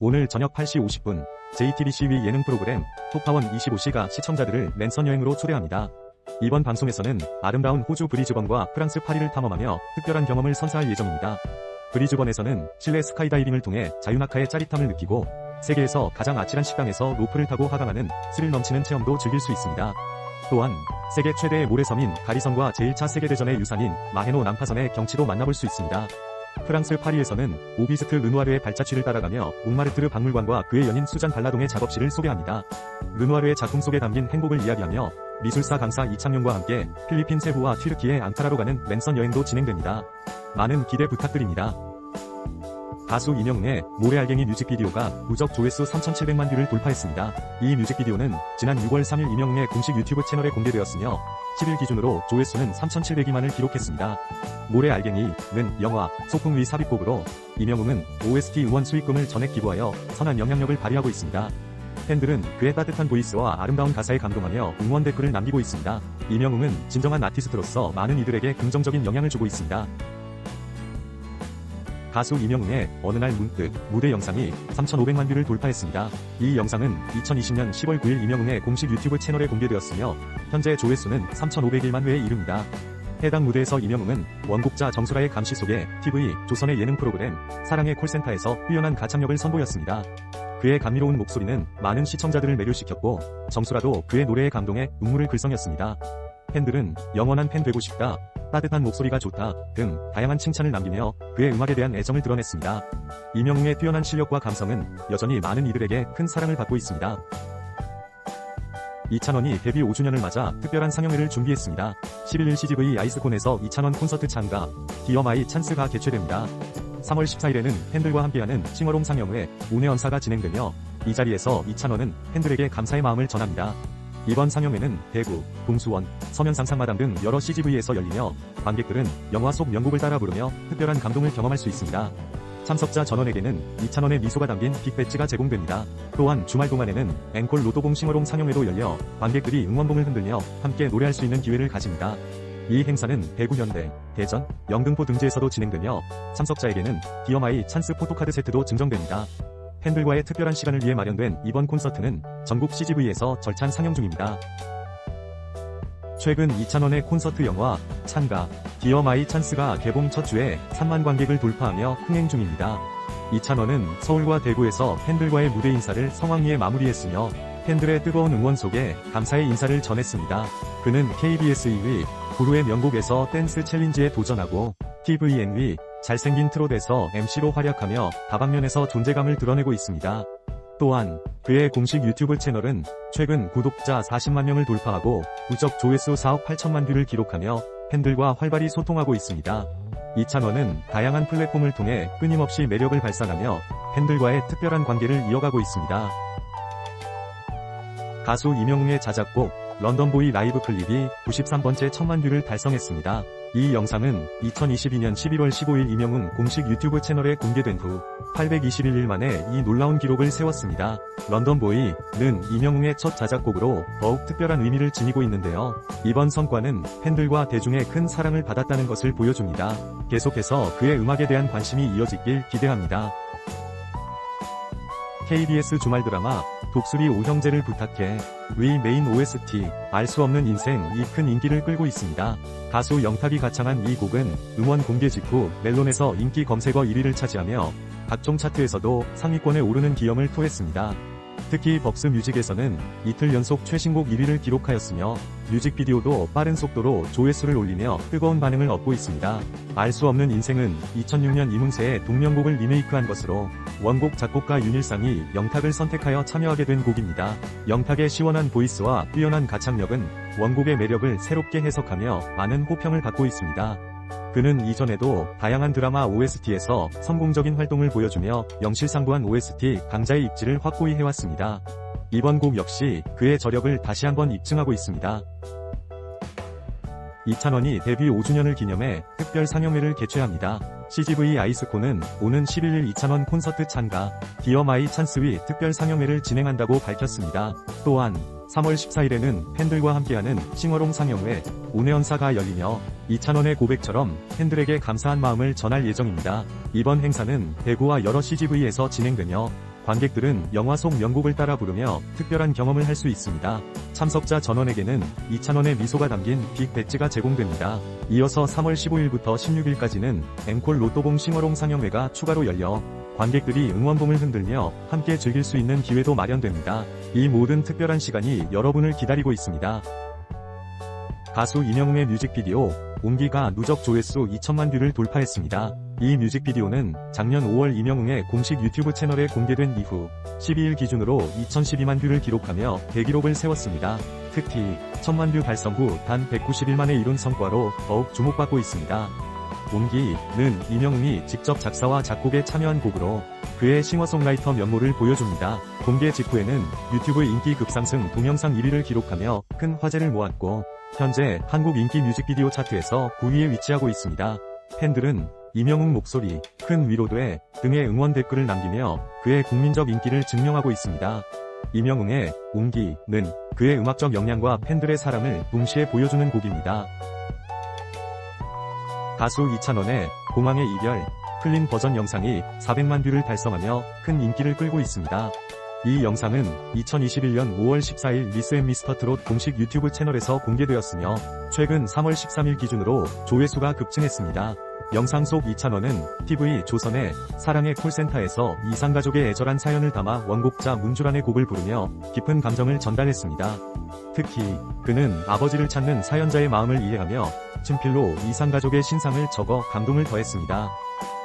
오늘 저녁 8시 50분 JTBC 위 예능 프로그램 톱파원 25시가 시청자들을 랜선 여행으로 초대합니다. 이번 방송에서는 아름다운 호주 브리즈번과 프랑스 파리를 탐험하며 특별한 경험을 선사할 예정입니다. 브리즈번에서는 실내 스카이다이빙을 통해 자유낙하의 짜릿함을 느끼고 세계에서 가장 아찔한 식당에서 로프를 타고 하강하는 스릴 넘치는 체험도 즐길 수 있습니다. 또한 세계 최대의 모래섬인 가리섬과 제1차 세계대전의 유산인 마헤노 난파선의 경치도 만나볼 수 있습니다. 프랑스 파리에서는 오비스트 르누아르의 발자취를 따라가며 몽마르트르 박물관과 그의 연인 수잔 발라동의 작업실을 소개합니다. 르누아르의 작품 속에 담긴 행복을 이야기하며 미술사 강사 이창용과 함께 필리핀 세부와 튀르키예 앙카라로 가는 랜선 여행도 진행됩니다. 많은 기대 부탁드립니다. 가수 임영웅의 모래알갱이 뮤직비디오가 누적 조회수 3,700만 뷰를 돌파했습니다. 이 뮤직비디오는 지난 6월 3일 임영웅의 공식 유튜브 채널에 공개되었으며 10일 기준으로 조회수는 3,702만을 기록했습니다. 모래알갱이는 영화 소풍위 삽입곡으로 임영웅은 OST 응원 수익금을 전액 기부하여 선한 영향력을 발휘하고 있습니다. 팬들은 그의 따뜻한 보이스와 아름다운 가사에 감동하며 응원 댓글을 남기고 있습니다. 임영웅은 진정한 아티스트로서 많은 이들에게 긍정적인 영향을 주고 있습니다. 가수 임영웅의 어느 날 문득 무대 영상이 3,500만 뷰를 돌파했습니다. 이 영상은 2020년 10월 9일 임영웅의 공식 유튜브 채널에 공개되었으며 현재 조회수는 3,501만 회에 이릅니다. 해당 무대에서 임영웅은 원곡자 정수라의 감시 속에 TV, 조선의 예능 프로그램 사랑의 콜센터에서 뛰어난 가창력을 선보였습니다. 그의 감미로운 목소리는 많은 시청자들을 매료시켰고 정수라도 그의 노래에 감동해 눈물을 글썽였습니다. 팬들은 영원한 팬 되고 싶다, 따뜻한 목소리가 좋다 등 다양한 칭찬을 남기며 그의 음악에 대한 애정을 드러냈습니다. 이명웅의 뛰어난 실력과 감성은 여전히 많은 이들에게 큰 사랑을 받고 있습니다. 이찬원이 데뷔 5주년을 맞아 특별한 상영회를 준비했습니다. 11일 CGV 아이스콘에서 이찬원 콘서트 참가, 디어마이 찬스가 개최됩니다. 3월 14일에는 팬들과 함께하는 싱어롱 상영회 운해언사가 진행되며 이 자리에서 이찬원은 팬들에게 감사의 마음을 전합니다. 이번 상영회는 대구, 동수원, 서면상 상마당 등 여러 CGV에서 열리며 관객들은 영화 속 명곡을 따라 부르며 특별한 감동을 경험할 수 있습니다. 참석자 전원에게는 2,000원의 미소가 담긴 빅배지가 제공됩니다. 또한 주말 동안에는 앵콜 로또봉 싱어롱 상영회도 열려 관객들이 응원봉을 흔들며 함께 노래할 수 있는 기회를 가집니다. 이 행사는 대구 현대, 대전, 영등포 등지에서도 진행되며 참석자에게는 디어마이 찬스 포토카드 세트도 증정됩니다. 팬들과의 특별한 시간을 위해 마련된 이번 콘서트는 전국 CGV에서 절찬 상영 중입니다. 최근 2,000원의 콘서트 영화 찬가 디어 마이 찬스가 개봉 첫 주에 3만 관객을 돌파하며 흥행 중입니다. 2,000원은 서울과 대구에서 팬들과의 무대 인사를 성황리에 마무리했으며 팬들의 뜨거운 응원 속에 감사의 인사를 전했습니다. 그는 KBS 2위 구루의 명곡에서 댄스 챌린지에 도전하고 TVN 위 잘생긴 트롯에서 MC로 활약하며 다방면에서 존재감을 드러내고 있습니다. 또한 그의 공식 유튜브 채널은 최근 구독자 40만 명을 돌파하고 누적 조회수 4억 8천만 뷰를 기록하며 팬들과 활발히 소통하고 있습니다. 이찬원은 다양한 플랫폼을 통해 끊임없이 매력을 발산하며 팬들과의 특별한 관계를 이어가고 있습니다. 가수 이명웅의 자작곡 런던보이 라이브 클립이 93번째 천만 뷰를 달성했습니다. 이 영상은 2022년 11월 15일 이명웅 공식 유튜브 채널에 공개된 후 821일 만에 이 놀라운 기록을 세웠습니다. 런던보이는 이명웅의 첫 자작곡으로 더욱 특별한 의미를 지니고 있는데요. 이번 성과는 팬들과 대중의 큰 사랑을 받았다는 것을 보여줍니다. 계속해서 그의 음악에 대한 관심이 이어지길 기대합니다. KBS 주말 드라마 독수리 오형제를 부탁해 위 메인 OST 알 수 없는 인생 이 큰 인기를 끌고 있습니다. 가수 영탁이 가창한 이 곡은 음원 공개 직후 멜론에서 인기 검색어 1위를 차지하며 각종 차트에서도 상위권에 오르는 기염을 토했습니다. 특히 벅스 뮤직에서는 이틀 연속 최신곡 1위를 기록하였으며 뮤직비디오도 빠른 속도로 조회수를 올리며 뜨거운 반응을 얻고 있습니다. 알 수 없는 인생은 2006년 이문세의 동명곡을 리메이크한 것으로 원곡 작곡가 윤일상이 영탁을 선택하여 참여하게 된 곡입니다. 영탁의 시원한 보이스와 뛰어난 가창력은 원곡의 매력을 새롭게 해석하며 많은 호평을 받고 있습니다. 그는 이전에도 다양한 드라마 OST에서 성공적인 활동을 보여주며 영실상부한 OST 강자의 입지를 확고히 해왔습니다. 이번 곡 역시 그의 저력을 다시 한번 입증하고 있습니다. 이찬원이 데뷔 5주년을 기념해 특별 상영회를 개최합니다. CGV 아이스콘은 오는 11일 이찬원 콘서트 참가 디어 마이 찬스위 특별 상영회를 진행한다고 밝혔습니다. 또한 3월 14일에는 팬들과 함께하는 싱어롱 상영회 운해연사가 열리며 이찬원의 고백처럼 팬들에게 감사한 마음을 전할 예정입니다. 이번 행사는 대구와 여러 CGV에서 진행되며 관객들은 영화 속 명곡을 따라 부르며 특별한 경험을 할 수 있습니다. 참석자 전원에게는 2,000원의 미소가 담긴 빅 배지가 제공됩니다. 이어서 3월 15일부터 16일까지는 앵콜 로또봉 싱어롱 상영회가 추가로 열려 관객들이 응원봉을 흔들며 함께 즐길 수 있는 기회도 마련됩니다. 이 모든 특별한 시간이 여러분을 기다리고 있습니다. 가수 임영웅의 뮤직비디오 온기가 누적 조회수 2천만 뷰를 돌파했습니다. 이 뮤직비디오는 작년 5월 임영웅의 공식 유튜브 채널에 공개된 이후 12일 기준으로 2012만 뷰를 기록하며 대기록을 세웠습니다. 특히 1000만 뷰 달성 후 단 191만에 이룬 성과로 더욱 주목받고 있습니다. 온기는 임영웅이 직접 작사와 작곡에 참여한 곡으로 그의 싱어송라이터 면모를 보여줍니다. 공개 직후에는 유튜브 인기 급상승 동영상 1위를 기록하며 큰 화제를 모았고 현재 한국 인기 뮤직비디오 차트에서 9위에 위치하고 있습니다. 팬들은 임영웅 목소리, 큰 위로돼 등의 응원 댓글을 남기며 그의 국민적 인기를 증명하고 있습니다. 임영웅의 온기는 그의 음악적 역량과 팬들의 사랑을 동시에 보여주는 곡입니다. 가수 이찬원의 공항의 이별, 클린 버전 영상이 400만 뷰를 달성하며 큰 인기를 끌고 있습니다. 이 영상은 2021년 5월 14일 미스 앤 미스터 트롯 공식 유튜브 채널에서 공개되었으며 최근 3월 13일 기준으로 조회수가 급증했습니다. 영상 속 이찬원은 TV 조선의 사랑의 콜센터에서 이상가족의 애절한 사연을 담아 원곡자 문주란의 곡을 부르며 깊은 감정을 전달했습니다. 특히 그는 아버지를 찾는 사연자의 마음을 이해하며 친필로 이상가족의 신상을 적어 감동을 더했습니다.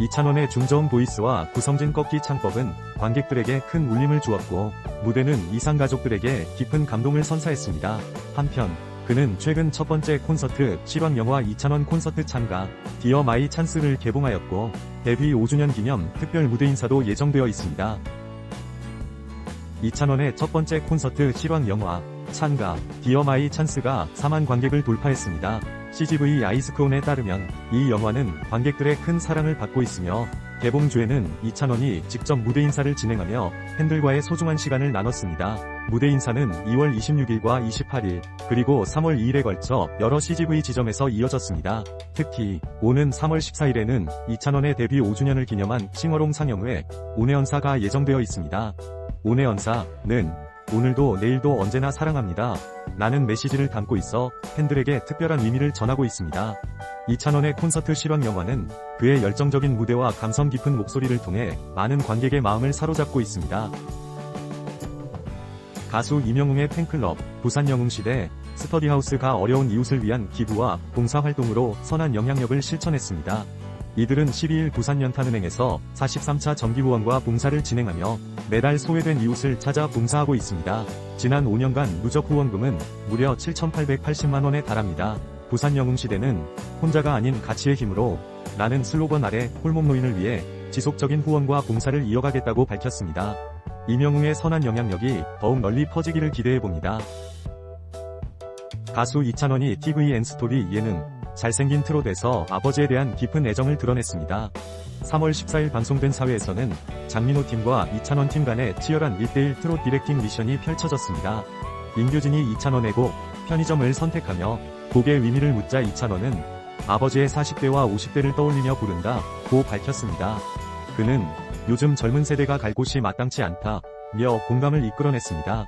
이찬원의 중저음 보이스와 구성진 꺾기 창법은 관객들에게 큰 울림을 주었고 무대는 이상 가족들에게 깊은 감동을 선사했습니다. 한편 그는 최근 첫 번째 콘서트 실황 영화 이찬원 콘서트 참가 디어 마이 찬스를 개봉하였고 데뷔 5주년 기념 특별 무대 인사도 예정되어 있습니다. 이찬원의 첫 번째 콘서트 실황 영화 찬가 디어 마이 찬스가 4만 관객을 돌파했습니다. CGV 아이스크온에 따르면 이 영화는 관객들의 큰 사랑을 받고 있으며 개봉 주에는 이찬원이 직접 무대 인사를 진행하며 팬들과의 소중한 시간을 나눴습니다. 무대 인사는 2월 26일과 28일 그리고 3월 2일에 걸쳐 여러 CGV 지점에서 이어졌습니다. 특히 오는 3월 14일에는 이찬원의 데뷔 5주년을 기념한 싱어롱 상영회 온해연사가 예정되어 있습니다. 온해연사는 오늘도 내일도 언제나 사랑합니다. 라는 메시지를 담고 있어 팬들에게 특별한 의미를 전하고 있습니다. 이찬원의 콘서트 실황 영화는 그의 열정적인 무대와 감성 깊은 목소리를 통해 많은 관객의 마음을 사로잡고 있습니다. 가수 임영웅의 팬클럽, 부산영웅시대, 스터디하우스가 어려운 이웃을 위한 기부와 봉사활동으로 선한 영향력을 실천했습니다. 이들은 12일 부산연탄은행에서 43차 정기후원과 봉사를 진행하며 매달 소외된 이웃을 찾아 봉사하고 있습니다. 지난 5년간 누적 후원금은 무려 7,880만원에 달합니다. 부산영웅시대는 혼자가 아닌 가치의 힘으로 라는 슬로건 아래 홀몸 노인을 위해 지속적인 후원과 봉사를 이어가겠다고 밝혔습니다. 임영웅의 선한 영향력이 더욱 널리 퍼지기를 기대해봅니다. 가수 이찬원이 TV N스토리 예능 잘생긴 트롯에서 아버지에 대한 깊은 애정을 드러냈습니다. 3월 14일 방송된 사회에서는 장민호 팀과 이찬원 팀 간의 치열한 1대1 트롯 디렉팅 미션이 펼쳐졌습니다. 임규진이 이찬원의 곡 편의점을 선택하며 곡의 의미를 묻자 이찬원은 아버지의 40대와 50대를 떠올리며 부른다 고 밝혔습니다. 그는 요즘 젊은 세대가 갈 곳이 마땅치 않다 며 공감을 이끌어냈습니다.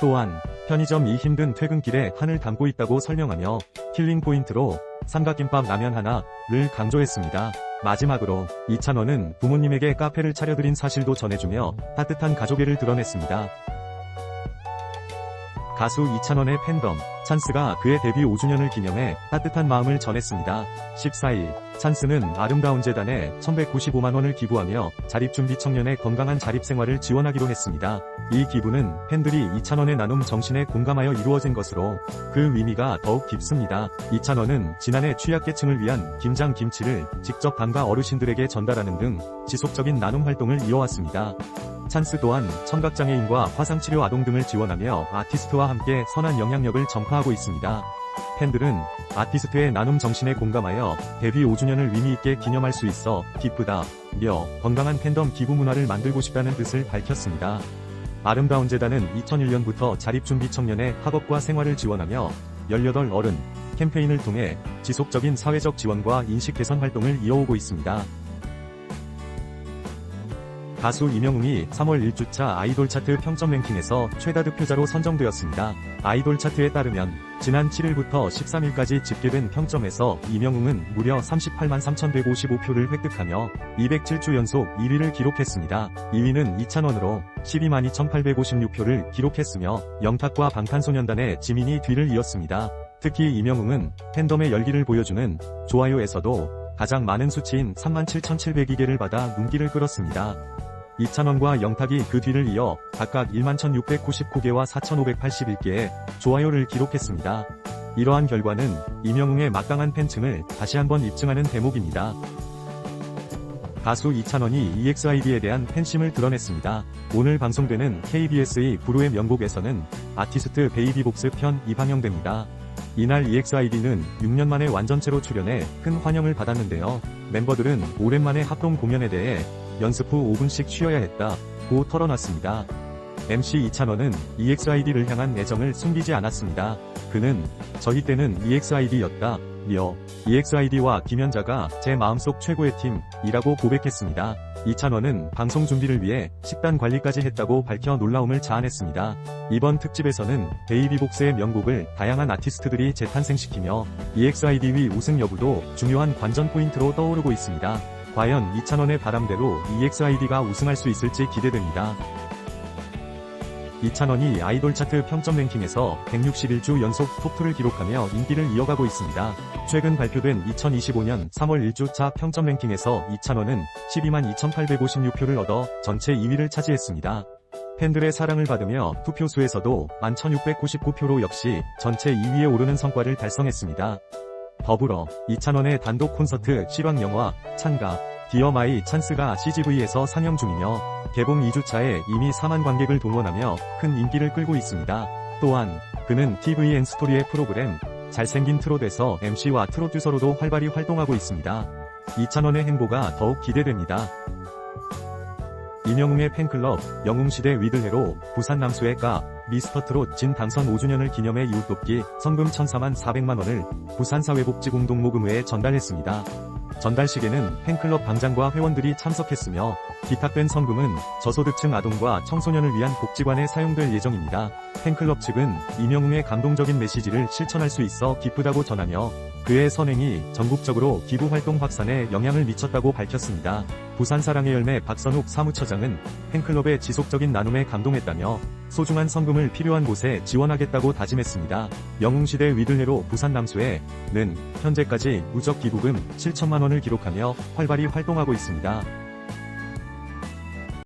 또한 편의점 이 힘든 퇴근길에 한을 담고 있다고 설명하며 킬링 포인트로 삼각김밥 라면 하나를 강조했습니다. 마지막으로 이찬원은 부모님에게 카페를 차려드린 사실도 전해주며 따뜻한 가족애를 드러냈습니다. 가수 이찬원의 팬덤, 찬스가 그의 데뷔 5주년을 기념해 따뜻한 마음을 전했습니다. 14일, 찬스는 아름다운 재단에 1195만원을 기부하며 자립준비 청년의 건강한 자립생활을 지원하기로 했습니다. 이 기부는 팬들이 이찬원의 나눔 정신에 공감하여 이루어진 것으로 그 의미가 더욱 깊습니다. 이찬원은 지난해 취약계층을 위한 김장 김치를 직접 담가 어르신들에게 전달하는 등 지속적인 나눔 활동을 이어왔습니다. 찬스 또한 청각장애인과 화상치료 아동 등을 지원하며 아티스트와 함께 선한 영향력을 전파하고 있습니다. 팬들은 아티스트의 나눔 정신에 공감하여 데뷔 5주년을 의미있게 기념할 수 있어 기쁘다, 며 건강한 팬덤 기부 문화를 만들고 싶다는 뜻을 밝혔습니다. 아름다운 재단은 2001년부터 자립준비 청년의 학업과 생활을 지원하며 18 어른 캠페인을 통해 지속적인 사회적 지원과 인식 개선 활동을 이어오고 있습니다. 가수 이명웅이 3월 1주차 아이돌 차트 평점 랭킹에서 최다 득표자로 선정되었습니다. 아이돌 차트에 따르면 지난 7일부터 13일까지 집계된 평점에서 이명웅은 무려 38만 3,155표를 획득하며 207주 연속 1위를 기록했습니다. 2위는 이찬원으로 12만 2,856표를 기록했으며 영탁과 방탄소년단의 지민이 뒤를 이었습니다. 특히 이명웅은 팬덤의 열기를 보여주는 좋아요에서도 가장 많은 수치인 37,702개를 받아 눈길을 끌었습니다. 이찬원과 영탁이 그 뒤를 이어 각각 11,699개와 4,581개의 좋아요를 기록했습니다. 이러한 결과는 이명웅의 막강한 팬층을 다시 한번 입증하는 대목입니다. 가수 이찬원이 EXID에 대한 팬심을 드러냈습니다. 오늘 방송되는 KBS의 불후의 명곡에서는 아티스트 베이비복스 편 2방영됩니다. 이날 EXID는 6년 만에 완전체로 출연해 큰 환영을 받았는데요. 멤버들은 오랜만에 합동 공연에 대해 연습 후 5분씩 쉬어야 했다. 고 털어놨습니다. MC 이찬원은 EXID를 향한 애정을 숨기지 않았습니다. 그는 저희 때는 EXID였다. 며 EXID와 김연자가 제 마음속 최고의 팀이라고 고백했습니다. 이찬원은 방송 준비를 위해 식단 관리까지 했다고 밝혀 놀라움을 자아냈습니다. 이번 특집에서는 베이비복스의 명곡을 다양한 아티스트들이 재탄생시키며 EXID 위 우승 여부도 중요한 관전 포인트로 떠오르고 있습니다. 과연 이찬원의 바람대로 EXID가 우승할 수 있을지 기대됩니다. 이찬원이 아이돌 차트 평점 랭킹에서 161주 연속 톱2를 기록하며 인기를 이어가고 있습니다. 최근 발표된 2025년 3월 1주차 평점 랭킹에서 이찬원은 12만 2,856표를 얻어 전체 2위를 차지했습니다. 팬들의 사랑을 받으며 투표수에서도 11,699표로 역시 전체 2위에 오르는 성과를 달성했습니다. 더불어 이찬원의 단독 콘서트 실황 영화 찬가 디어 마이 찬스가 CGV에서 상영 중이며 개봉 2주차에 이미 4만 관객을 동원하며 큰 인기를 끌고 있습니다. 또한 그는 TVN 스토리의 프로그램 잘생긴 트롯에서 MC와 트롯듀서로도 활발히 활동하고 있습니다. 이찬원의 행보가 더욱 기대됩니다. 이명웅의 팬클럽 영웅시대 위들해로 부산 남수의 까 미스터트롯 진 당선 5주년을 기념해 이웃돕기 성금 1,4만 400만원을 부산사회복지공동모금회에 전달했습니다. 전달식에는 팬클럽 방장과 회원들이 참석했으며 기탁된 성금은 저소득층 아동과 청소년을 위한 복지관에 사용될 예정입니다. 팬클럽 측은 이명웅의 감동적인 메시지를 실천할 수 있어 기쁘다고 전하며 그의 선행이 전국적으로 기부 활동 확산에 영향을 미쳤다고 밝혔습니다. 부산사랑의 열매 박선욱 사무처장은 팬클럽의 지속적인 나눔에 감동했다며 소중한 성금을 필요한 곳에 지원하겠다고 다짐했습니다. 영웅시대 위들레로 부산 남수에 는 현재까지 누적 기부금 7천만 원을 기록하며 활발히 활동하고 있습니다.